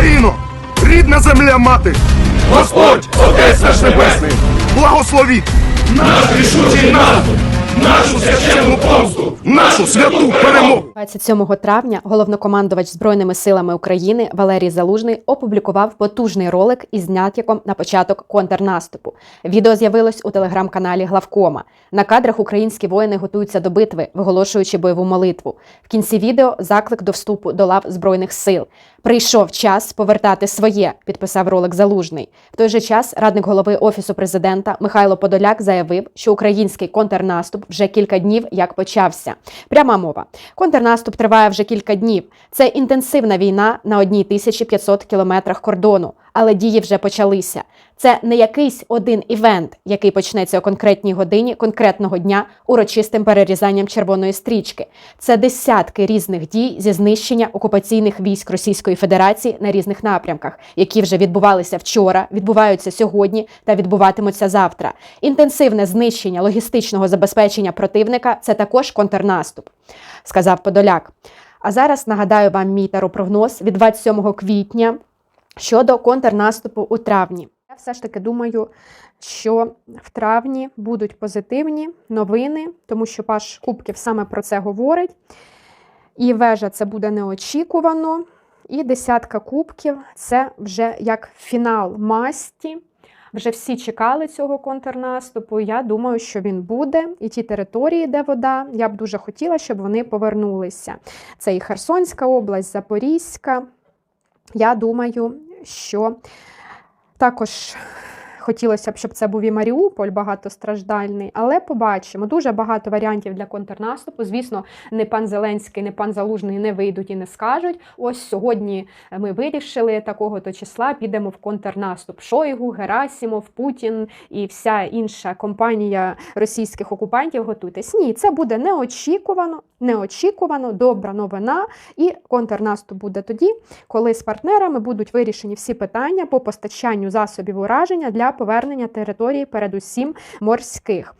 Україно! Рідна земля мати! Господь, Отець наш Небесний! Благословіть! Наш рішучий наступ! Нашу священну помсту! Нашу святу перемогу! 27 травня головнокомандувач Збройними силами України Валерій Залужний опублікував потужний ролик із натяком на початок контрнаступу. Відео з'явилось у телеграм-каналі Главкома. На кадрах українські воїни готуються до битви, виголошуючи бойову молитву. В кінці відео заклик до вступу до лав збройних сил. Прийшов час повертати своє, підписав ролик Залужний. В той же час радник голови офісу президента Михайло Подоляк заявив, що український контрнаступ вже кілька днів як почався. Пряма мова. Контрнаступ триває вже кілька днів. Це інтенсивна війна на одній 1500 кілометрах кордону, але дії вже почалися. Це не якийсь один івент, який почнеться о конкретній годині конкретного дня урочистим перерізанням червоної стрічки. Це десятки різних дій зі знищення окупаційних військ Російської Федерації на різних напрямках, які вже відбувалися вчора, відбуваються сьогодні та відбуватимуться завтра. Інтенсивне знищення логістичного забезпечення противника це також контрнаступ, сказав Подоляк. А зараз нагадаю вам мій таропрогноз від 27 квітня щодо контрнаступу у травні. Я все ж таки думаю, що в травні будуть позитивні новини, тому що Паш Кубків саме про це говорить. І вежа це буде неочікувано. І десятка кубків це вже як фінал масті. Вже всі чекали цього контрнаступу. Я думаю, що він буде. І ті території, де вода, я б дуже хотіла, щоб вони повернулися. Це і Херсонська область, Запорізька. Я думаю, що також хотілося б, щоб це був і Маріуполь багатостраждальний, але побачимо. Дуже багато варіантів для контрнаступу. Звісно, не пан Зеленський, не пан Залужний не вийдуть і не скажуть. Ось сьогодні ми вирішили такого-то числа, підемо в контрнаступ. Шойгу, Герасімов, Путін і вся інша компанія російських окупантів готуйтесь. Ні, це буде неочікувано, неочікувано, добра новина. І контрнаступ буде тоді, коли з партнерами будуть вирішені всі питання по постачанню засобів ураження для повернення території, передусім морських.